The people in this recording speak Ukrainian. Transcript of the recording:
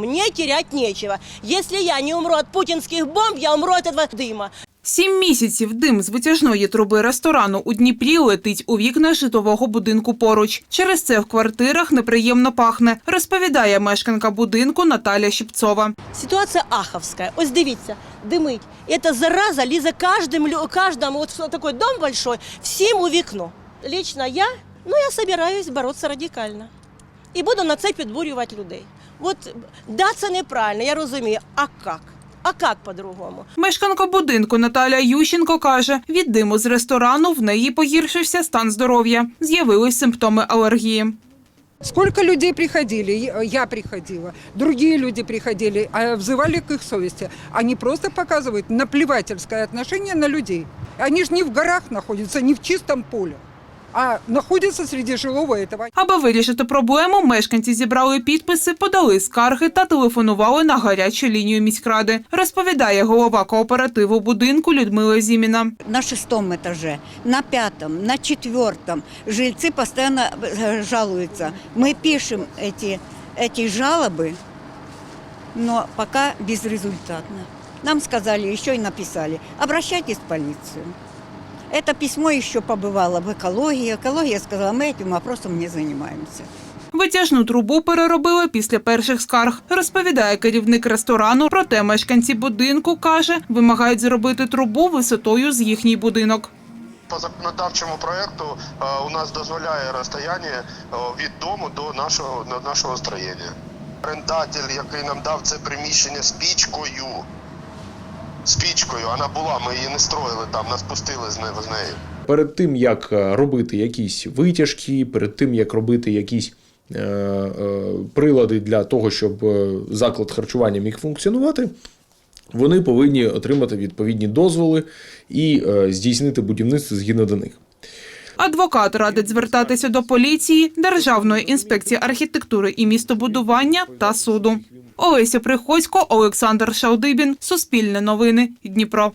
Мне терять нечего. Если я не умру от путинских бомб, я умру от этого дыма. Сім місяців дим з витяжної труби ресторану у Дніпрі летить у вікна житлового будинку поруч. Через це в квартирах неприємно пахне, розповідає мешканка будинку Наталя Щипцова. Ситуация аховская. Ось дивіться, димить. Эта зараза лізе каждым, лю- каждому, вот что такой дом большой, всім у вікно. Лично я, ну я собираюсь бороться радикально. І буду на це підбурювати людей. От, да, це неправильно, я розумію. А як? А як по-другому? Мешканка будинку Наталя Ющенко каже, від диму з ресторану в неї погіршився стан здоров'я. З'явились симптоми алергії. Сколько людей приходили, я- приходила, другие люди приходили, а взывали к их совести. Они просто показывают наплевательское отношение на людей. Они же не в горах находятся, не в чистом поле, а находятся среди жилого этого. Аби вирішити проблему, мешканці зібрали підписи, подали скарги та телефонували на гарячу лінію міськради. Розповідає голова кооперативу будинку Людмила Зіміна. на шестом этаже, на пятом, на четвертом. Жильцы постоянно э, жалуются. Мы пишем эти, эти жалобы, но пока безрезультатно. Нам сказали, еще и написали, обращайтесь в полицию. Это письмо еще побывало в экологии. Экология сказала, мы этим вопросом не занимаемся. Витяжну трубу переробили після перших скарг, розповідає керівник ресторану. Проте мешканці будинку каже, вимагають зробити трубу висотою з їхній будинок. По законодавчому проекту е, у нас дозволяє розстояння е, від дому до нашого до нашого строєння. Орендатель, який нам дав це приміщення з пічкою. З пічкою, вона була, ми її не строїли там, нас пустили з нею з нею. перед тим як е, робити якісь витяжки, перед тим як робити якісь е, е, прилади для того, щоб заклад харчування міг функціонувати, вони повинні отримати відповідні дозволи і е, здійснити будівництво згідно до них. Адвокат радить звертатися до поліції, Державної інспекції архітектури і містобудування та суду. Олеся Приходько, Олександр Шалдибін, Суспільне новини, Дніпро.